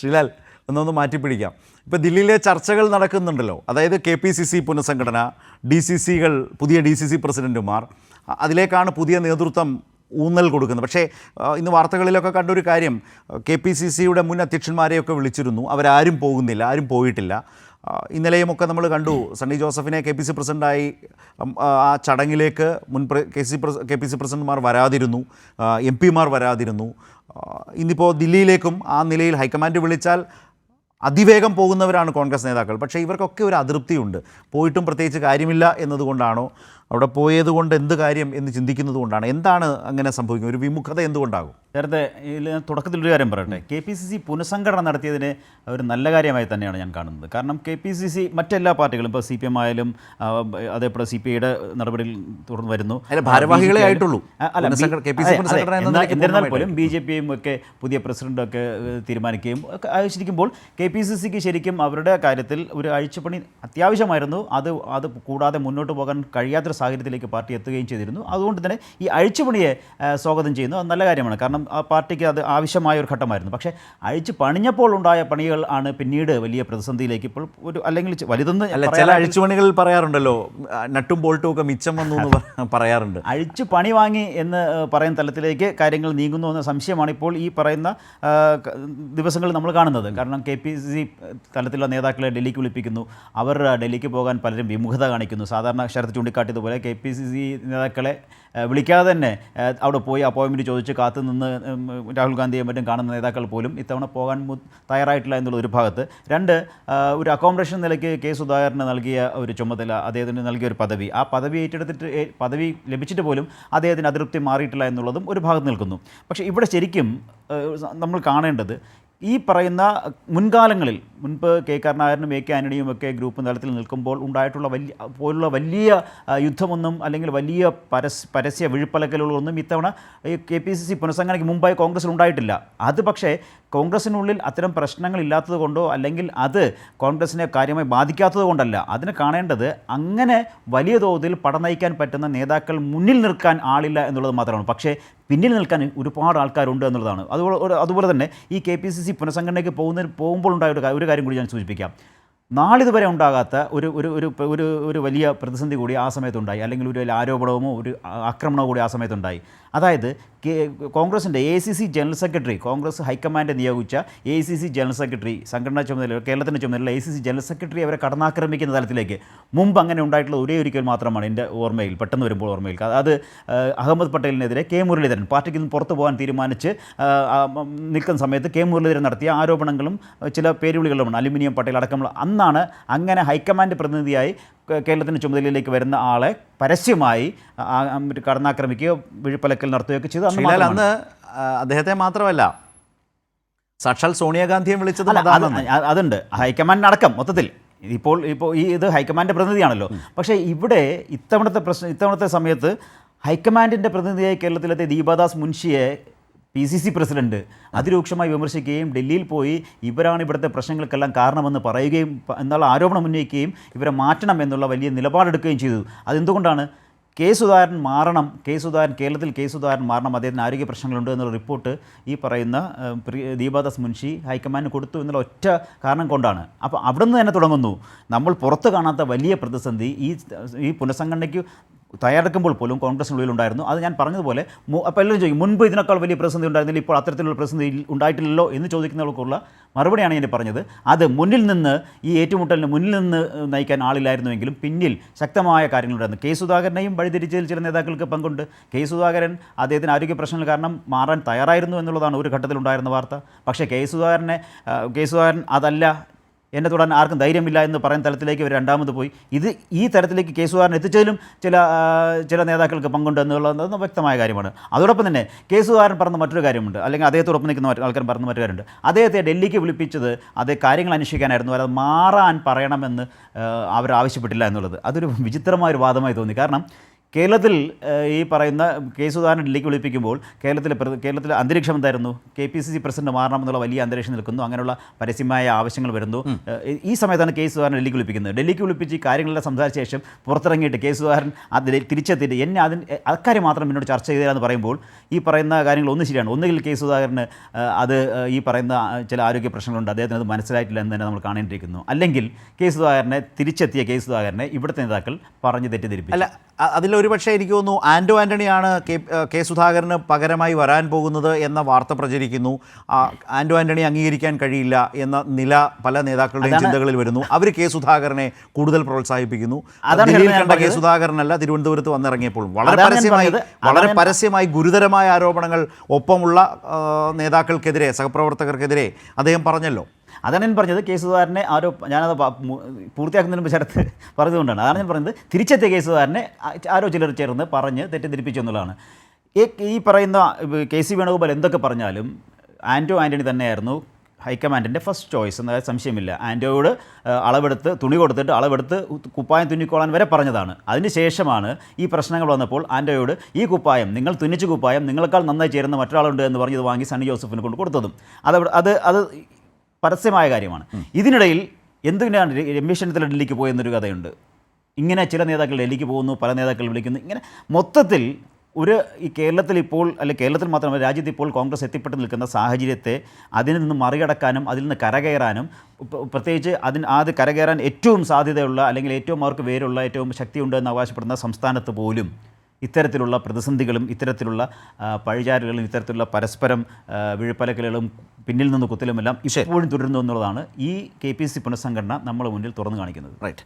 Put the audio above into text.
ശ്രീലാൽ ഒന്നൊന്ന് മാറ്റിപ്പിടിക്കാം. ഇപ്പോൾ ദില്ലിയിലെ ചർച്ചകൾ നടക്കുന്നുണ്ടല്ലോ. അതായത് കെ പി സി സി പുനഃസംഘടന ഡി സി സികൾ പുതിയ ഡി സി സി പ്രസിഡന്റുമാർ അതിലേക്കാണ് പുതിയ നേതൃത്വം ഊന്നൽ കൊടുക്കുന്നത്. പക്ഷേ ഇന്ന് വാർത്തകളിലൊക്കെ കണ്ടൊരു കാര്യം കെ പി സി സിയുടെ മുൻ അധ്യക്ഷന്മാരെയൊക്കെ വിളിച്ചിരുന്നു. അവരാരും പോകുന്നില്ല ആരും പോയിട്ടില്ല. ഇന്നലെയുമൊക്കെ നമ്മൾ കണ്ടു സണ്ണി ജോസഫിനെ കെ പി സി പ്രസിഡന്റായി ആ ചടങ്ങിലേക്ക് മുൻ K C K P C പ്രസിഡന്റുമാർ വരാതിരുന്നു. എം പിമാർ വരാതിരുന്നു. ഇന്നിപ്പോൾ ദില്ലിയിലേക്കും ആ നിലയിൽ ഹൈക്കമാൻഡ് വിളിച്ചാൽ അതിവേഗം പോകുന്നവരാണ് കോൺഗ്രസ് നേതാക്കൾ. പക്ഷേ ഇവർക്കൊക്കെ ഒരു അതൃപ്തിയുണ്ട്. പോയിട്ടും പ്രത്യേകിച്ച് കാര്യമില്ല എന്നതുകൊണ്ടാണോ അവിടെ പോയത് കൊണ്ട് എന്ത് കാര്യം എന്ന് ചിന്തിക്കുന്നത് കൊണ്ടാണ്. എന്താണ് അങ്ങനെ സംഭവിക്കുന്നത്? ഒരു വിമുഖത എന്തുകൊണ്ടാകും? നേരത്തെ ഇതിൽ തുടക്കത്തിൽ തുടക്കത്തിലൊരു കാര്യം പറയട്ടെ. കെ പി സി സി പുനഃസംഘടന നടത്തിയതിന് ഒരു നല്ല കാര്യമായി തന്നെയാണ് ഞാൻ കാണുന്നത്. കാരണം കെ പി സി സി മറ്റെല്ലാ പാർട്ടികളും ഇപ്പോൾ സി പി എം ആയാലും അതേപോലെ സി പി ഐയുടെ നടപടിയിൽ തുടർന്ന് വരുന്നു. ഭാരവാഹികളെ ആയിട്ടുള്ളൂ. അല്ല, എന്നിരുന്നാൽ പോലും ബി ജെ പിയും ഒക്കെ പുതിയ പ്രസിഡന്റൊക്കെ ഒക്കെ തീരുമാനിക്കുകയും ഒക്കെ ആയിരിക്കുമ്പോൾ കെ പി സി സിക്ക് ശരിക്കും അവരുടെ കാര്യത്തിൽ ഒരു അഴിച്ചുപണി അത്യാവശ്യമായിരുന്നു. അത് അത് കൂടാതെ മുന്നോട്ട് പോകാൻ കഴിയാത്തൊരു സാഹചര്യത്തിലേക്ക് പാർട്ടി എത്തുകയും ചെയ്തിരുന്നു. അതുകൊണ്ട് തന്നെ ഈ അഴിച്ചുപണിയെ സ്വാഗതം ചെയ്യുന്നു അത് നല്ല കാര്യമാണ്. കാരണം ആ പാർട്ടിക്ക് അത് ആവശ്യമായ ഒരു ഘട്ടമായിരുന്നു. പക്ഷേ അഴിച്ചു പണിഞ്ഞപ്പോൾ ഉണ്ടായ പണികൾ ആണ് പിന്നീട് വലിയ പ്രതിസന്ധിയിലേക്ക് ഇപ്പോൾ ഒരു അല്ലെങ്കിൽ വലുതെന്ന് അല്ല ചില അഴിച്ചുപണികൾ പറയാറുണ്ടല്ലോ നട്ടും ബോൾട്ടും ഒക്കെ മിച്ചം വന്നു എന്ന് പറയാറുണ്ട്. അഴിച്ചു പണി വാങ്ങി എന്ന് പറയുന്ന തലത്തിലേക്ക് കാര്യങ്ങൾ നീങ്ങുന്നു എന്ന സംശയമാണ് ഇപ്പോൾ ഈ പറയുന്ന ദിവസങ്ങളിൽ നമ്മൾ കാണുന്നത്. കാരണം കെ പി സി തലത്തിലുള്ള നേതാക്കളെ ഡൽഹിക്ക് വിളിപ്പിക്കുന്നു. അവർ ഡൽഹിക്ക് പോകാൻ പലരും വിമുഖത കാണിക്കുന്നു. സാധാരണ ശരത്ത് ചൂണ്ടിക്കാട്ടിയതുപോലെ കെ പി സി സി നേതാക്കളെ വിളിക്കാതെ തന്നെ അവിടെ പോയി അപ്പോയിൻമെന്റ് ചോദിച്ച് കാത്തു നിന്ന് രാഹുൽ ഗാന്ധിയെ മറ്റും കാണുന്ന നേതാക്കൾ പോലും ഇത്തവണ പോകാൻ തയ്യാറായിട്ടില്ല എന്നുള്ള ഒരു ഭാഗത്ത്. രണ്ട് ഒരു അക്കോമഡേഷൻ നിലയ്ക്ക് കെ സുധാകരന് നൽകിയ ഒരു ചുമതല അദ്ദേഹത്തിന് നൽകിയ ഒരു പദവി. ആ പദവി ഏറ്റെടുത്തിട്ട് പദവി ലഭിച്ചിട്ട് പോലും അദ്ദേഹത്തിന് അതൃപ്തി മാറിയിട്ടില്ല എന്നുള്ളതും ഒരു ഭാഗത്ത് നിൽക്കുന്നു. പക്ഷേ ഇവിടെ ശരിക്കും നമ്മൾ കാണേണ്ടത് ഈ പറയുന്ന മുൻകാലങ്ങളിൽ മുൻപ് കെ കരുണാകരനും എ കെ ആന്റണിയും ഒക്കെ ഗ്രൂപ്പ് തലത്തിൽ നിൽക്കുമ്പോൾ ഉണ്ടായിട്ടുള്ള വലിയ പോലുള്ള വലിയ യുദ്ധമൊന്നും അല്ലെങ്കിൽ വലിയ പരസ് പരസ്യ വിഴുപ്പലക്കലുകളൊന്നും ഇത്തവണ കെ പി സി സി പുനഃസംഘടനയ്ക്ക് മുമ്പായി കോൺഗ്രസിൽ ഉണ്ടായിട്ടില്ല. അത് പക്ഷേ കോൺഗ്രസിനുള്ളിൽ അത്തരം പ്രശ്നങ്ങൾ ഇല്ലാത്തത് കൊണ്ടോ അല്ലെങ്കിൽ അത് കോൺഗ്രസിനെ കാര്യമായി ബാധിക്കാത്തത് കൊണ്ടല്ല. അതിനെ കാണേണ്ടത് അങ്ങനെ വലിയ തോതിൽ പടം നയിക്കാൻ പറ്റുന്ന നേതാക്കൾ മുന്നിൽ നിൽക്കാൻ ആളില്ല എന്നുള്ളത് മാത്രമാണ്. പക്ഷേ പിന്നിൽ നിൽക്കാൻ ഒരുപാട് ആൾക്കാരുണ്ട് എന്നുള്ളതാണ്. അതുപോലെ അതുപോലെ തന്നെ ഈ കെ പി സി സി പുനഃസംഘടനയ്ക്ക് പോകുന്നതിന് പോകുമ്പോൾ ഉണ്ടായ ഒരു കാര്യം കൂടി ഞാൻ സൂചിപ്പിക്കാം. നാളിതുവരെ ഉണ്ടാകാത്ത ഒരു ഒരു ഒരു ഒരു ഒരു വലിയ പ്രതിസന്ധി കൂടി ആ സമയത്തുണ്ടായി. അല്ലെങ്കിൽ ഒരു വലിയ ആരോപണമോ ഒരു ആക്രമണവും കൂടി ആ സമയത്തുണ്ടായി. അതായത് കോൺഗ്രസിന്റെ A C C general secretary Congress high command നിയോഗിച്ച A C C general secretary സംഘടനാ ചുമതല കേരളത്തിന്റെ ചുമതല A C C general secretary അവരെ കടന്നാക്രമിക്കുന്ന തലത്തിലേക്ക് മുമ്പ് അങ്ങനെ ഉണ്ടായിട്ടുള്ള ഒരേ ഒരിക്കൽ മാത്രമാണ് എന്റെ ഓർമ്മയിൽ പെട്ടെന്ന് വരുമ്പോൾ ഓർമ്മയിൽ അത് അഹമ്മദ് പട്ടേലിനെതിരെ കെ മുരളീധരൻ പാർട്ടിക്ക് നിന്ന് പുറത്തു പോകാൻ തീരുമാനിച്ച് നിൽക്കുന്ന സമയത്ത് കെ മുരളീധരൻ നടത്തിയ ആരോപണങ്ങളും ചില പേരുവിളികളുമാണ്. അലുമിനിയം പട്ടേൽ അടക്കമുള്ള അന്നാണ് അങ്ങനെ ഹൈക്കമാൻഡ് പ്രതിനിധിയായി കേരളത്തിന്റെ ചുമതലയിലേക്ക് വരുന്ന ആളെ പരസ്യമായി കടന്നാക്രമിക്കുകയോ വിഴുപ്പലക്കൽ നടത്തുകയൊക്കെ ചെയ്തു അന്ന് അദ്ദേഹത്തെ മാത്രമല്ല സാക്ഷാൽ സോണിയാഗാന്ധിയെ വിളിച്ചത് അതുണ്ട്. ഹൈക്കമാൻഡ് അടക്കം മൊത്തത്തിൽ. ഇപ്പോൾ ഇപ്പോൾ ഈ ഇത് ഹൈക്കമാൻഡ് പ്രതിനിധിയാണല്ലോ. പക്ഷേ ഇവിടെ ഇത്തവണത്തെ പ്രശ്നം ഇത്തവണത്തെ സമയത്ത് ഹൈക്കമാൻഡിന്റെ പ്രതിനിധിയായി കേരളത്തിലെത്തിയ ദീപദാസ് മുൻഷിയെ പി സി സി പ്രസിഡന്റ്. അതിരൂക്ഷമായി വിമർശിക്കുകയും ഡൽഹിയിൽ പോയി ഇവരാണ് ഇവിടുത്തെ പ്രശ്നങ്ങൾക്കെല്ലാം കാരണമെന്ന് പറയുകയും എന്നുള്ള ആരോപണം ഉന്നയിക്കുകയും ഇവരെ മാറ്റണം എന്നുള്ള വലിയ നിലപാടെടുക്കുകയും ചെയ്തു. അതെന്തുകൊണ്ടാണ്? കെ സുധാകരൻ മാറണം കെ സുധാകരൻ കേരളത്തിൽ കെ സുധാകരൻ മാറണം അദ്ദേഹത്തിന് ആരോഗ്യ പ്രശ്നങ്ങളുണ്ട് എന്നുള്ള റിപ്പോർട്ട് ഈ പറയുന്ന ദീപാദാസ് മുൻഷി ഹൈക്കമാൻഡിന് കൊടുത്തു എന്നുള്ള ഒറ്റ കാരണം കൊണ്ടാണ്. അപ്പോൾ അവിടെ നിന്ന് തന്നെ തുടങ്ങുന്നു. നമ്മൾ പുറത്ത് കാണാത്ത വലിയ പ്രതിസന്ധി ഈ ഈ പുനഃസംഘടനയ്ക്ക് തയ്യാറെടുക്കുമ്പോൾ പോലും കോൺഗ്രസിനുള്ളിൽ ഉണ്ടായിരുന്നു അത് ഞാൻ പറഞ്ഞതുപോലെ അപ്പോൾ എല്ലാവരും ചോദിക്കും മുൻപ് ഇതിനേക്കാൾ വലിയ പ്രതിസന്ധി ഉണ്ടായിരുന്നില്ല ഇപ്പോൾ അത്തരത്തിലുള്ള പ്രതിസന്ധി ഉണ്ടായിട്ടില്ലല്ലോ എന്ന് ചോദിക്കുന്നവർക്കുള്ള മറുപടിയാണ് ഞാൻ പറഞ്ഞത്. അത് മുന്നിൽ നിന്ന് ഈ ഏറ്റുമുട്ടലിന് മുന്നിൽ നിന്ന് നയിക്കാൻ ആളില്ലായിരുന്നുവെങ്കിലും പിന്നിൽ ശക്തമായ കാര്യങ്ങളുണ്ടായിരുന്നു. കെ സുധാകരനെയും വഴിതിരിച്ചതിൽ ചില നേതാക്കൾക്ക് പങ്കുണ്ട്. കെ സുധാകരൻ അദ്ദേഹത്തിന് ആരോഗ്യ പ്രശ്നങ്ങൾ കാരണം മാറാൻ തയ്യാറായിരുന്നു എന്നുള്ളതാണ് ഒരു ഘട്ടത്തിലുണ്ടായിരുന്ന വാർത്ത. പക്ഷേ കെ സുധാകരനെ കെ സുധാകരൻ അതല്ല എന്നെ തൊടാൻ ആർക്കും ധൈര്യമില്ല എന്ന് പറയുന്ന തലത്തിലേക്ക് ഇവർ രണ്ടാമത് പോയി. ഇത് ഈ തരത്തിലേക്ക് കേസുകാരൻ എത്തിച്ചതിലും ചില ചില നേതാക്കൾക്ക് പങ്കുണ്ട് എന്നുള്ളത് വ്യക്തമായ കാര്യമാണ്. അതോടൊപ്പം തന്നെ കേസുകാരൻ പറഞ്ഞ മറ്റൊരു കാര്യമുണ്ട്. അല്ലെങ്കിൽ അദ്ദേഹത്തോടൊപ്പം നിൽക്കുന്ന ആൾക്കാർ പറഞ്ഞ മറ്റൊരു കാര്യമുണ്ട്. അദ്ദേഹത്തെ ഡൽഹിക്ക് വിളിപ്പിച്ചത് അതേ കാര്യങ്ങൾ അന്വേഷിക്കാനായിരുന്നു. അത് മാറാൻ പറയണമെന്ന് അവർ ആവശ്യപ്പെട്ടില്ല എന്നുള്ളത്. അതൊരു വിചിത്രമായ ഒരു വാദമായി തോന്നി. കാരണം കേരളത്തിൽ ഈ പറയുന്ന കെ സുധാകരൻ ഡൽഹിക്ക് വിളിപ്പിക്കുമ്പോൾ കേരളത്തിലെ കേരളത്തിലെ അന്തരീക്ഷം എന്തായിരുന്നു? K P C C president മാറണം എന്നുള്ള വലിയ അന്തരീക്ഷം നിൽക്കുന്നു അങ്ങനെയുള്ള പരസ്യമായ ആവശ്യങ്ങൾ വരുന്നു. ഈ സമയത്താണ് കെ സുധാകരൻ ഡൽഹിക്ക് വിളിപ്പിക്കുന്നത്. ഡൽഹിക്ക് വിളിപ്പിച്ച് ഈ കാര്യങ്ങളെല്ലാം സംസാരിച്ച ശേഷം പുറത്തിറങ്ങിയിട്ട് കെ സുധാകരൻ അതിൽ തിരിച്ചെത്തിയിട്ട് എന്നെ അതിന് അക്കാര്യം മാത്രം എന്നോട് ചർച്ച ചെയ്തതെന്ന് പറയുമ്പോൾ ഈ പറയുന്ന കാര്യങ്ങൾ ഒന്ന് ശരിയാണ്. ഒന്നുകിൽ കെ സുധാകരന് അത് ഈ പറയുന്ന ചില ആരോഗ്യ പ്രശ്നങ്ങളുണ്ട് അദ്ദേഹത്തിന് അത് മനസ്സിലായിട്ടില്ല എന്ന് തന്നെ നമ്മൾ കാണേണ്ടിയിരിക്കുന്നു. അല്ലെങ്കിൽ കെ സുധാകരനെ തിരിച്ചെത്തിയ കെ സുധാകരനെ ഇവിടുത്തെ നേതാക്കൾ പറഞ്ഞ് തെറ്റിദ്ധരിപ്പിച്ചു. അല്ല അതിലൊരു പക്ഷേ എനിക്ക് തോന്നുന്നു ആൻഡോ ആന്റണിയാണ് കെ കെ സുധാകരന് പകരമായി വരാൻ പോകുന്നത് എന്ന വാർത്ത പ്രചരിക്കുന്നു. ആന്റോ ആൻഡോ ആന്റണി അംഗീകരിക്കാൻ കഴിയില്ല എന്ന നില പല നേതാക്കളുടെയും ചിന്തകളിൽ വരുന്നു. അവർ കെ സുധാകരനെ കൂടുതൽ പ്രോത്സാഹിപ്പിക്കുന്നു. അതാണ് കണ്ട കെ. സുധാകരനല്ല തിരുവനന്തപുരത്ത് വന്നിറങ്ങിയപ്പോൾ. വളരെ പരസ്യമായി വളരെ പരസ്യമായി ഗുരുതരമായ ആരോപണങ്ങൾ ഒപ്പമുള്ള നേതാക്കൾക്കെതിരെ സഹപ്രവർത്തകർക്കെതിരെ അദ്ദേഹം പറഞ്ഞല്ലോ. അതാണ് ഞാൻ പറഞ്ഞത് കെ സുധാകരനെ ആരോ ഞാനത് പൂർത്തിയാക്കുന്നതിന് ചേർത്ത് പറഞ്ഞതുകൊണ്ടാണ്. അതാണ് ഞാൻ പറഞ്ഞത്. തിരിച്ചെത്തിയ കെ സുധാകരനെ ആരോ ചിലർ ചേർന്ന് പറഞ്ഞ് തെറ്റിദ്ധരിപ്പിച്ചു എന്നുള്ളതാണ്. ഈ പറയുന്ന കെ സി വേണുഗോപാൽ എന്തൊക്കെ പറഞ്ഞാലും ആന്റോ ആന്റണി തന്നെയായിരുന്നു ഹൈക്കമാൻഡിന്റെ ഫസ്റ്റ് ചോയ്സ് എന്ന സംശയമില്ല. ആന്റോയോട് അളവെടുത്ത് തുണി കൊടുത്തിട്ട് അളവെടുത്ത് കുപ്പായം തുന്നിക്കോളാൻ വരെ പറഞ്ഞതാണ്. അതിന് ശേഷമാണ് ഈ പ്രശ്നങ്ങൾ വന്നപ്പോൾ ആന്റോയോട് ഈ കുപ്പായം നിങ്ങൾ തുന്നിച്ച് കുപ്പായം നിങ്ങളെക്കാൾ നന്നായി ചേരുന്ന മറ്റൊരാളുണ്ട് എന്ന് പറഞ്ഞ് ഇത് വാങ്ങി സണ്ണി ജോസഫിന് കൊണ്ട് കൊടുത്തതും. അത് അത് അത് പരസ്യമായ കാര്യമാണ്. ഇതിനിടയിൽ എന്തിനാണ് രമേശ് ചെന്നിത്തല ഡൽഹിക്ക് പോയെന്നൊരു കഥയുണ്ട്. ഇങ്ങനെ ചില നേതാക്കൾ ഡൽഹിക്ക് പോകുന്നു പല നേതാക്കൾ വിളിക്കുന്നു. ഇങ്ങനെ മൊത്തത്തിൽ ഒരു ഈ കേരളത്തിൽ ഇപ്പോൾ അല്ലെങ്കിൽ കേരളത്തിൽ മാത്രമല്ല രാജ്യത്ത് ഇപ്പോൾ കോൺഗ്രസ് എത്തിപ്പെട്ട് നിൽക്കുന്ന സാഹചര്യത്തെ അതിൽ നിന്ന് മറികടക്കാനും അതിൽ നിന്ന് കരകയറാനും പ്രത്യേകിച്ച് അതിന് അത് കരകയറാൻ ഏറ്റവും സാധ്യതയുള്ള അല്ലെങ്കിൽ ഏറ്റവും അവർക്ക് വേരുള്ള ഏറ്റവും ശക്തിയുണ്ട് എന്ന് അവകാശപ്പെടുന്ന സംസ്ഥാനത്ത് പോലും ഇത്തരത്തിലുള്ള പ്രതിസന്ധികളും ഇത്തരത്തിലുള്ള ആ, പഴിചാരലുകളും ഇത്തരത്തിലുള്ള പരസ്പരം ആ, വിഴുപ്പലക്കലുകളും പിന്നിൽ നിന്ന് കുത്തലുമെല്ലാം ഇപ്പോഴും തുടരുന്നു എന്നുള്ളതാണ് ഈ കെ പി സി പുനഃസംഘടന നമ്മളെ മുന്നിൽ തുറന്നു കാണിക്കുന്നത്. റൈറ്റ്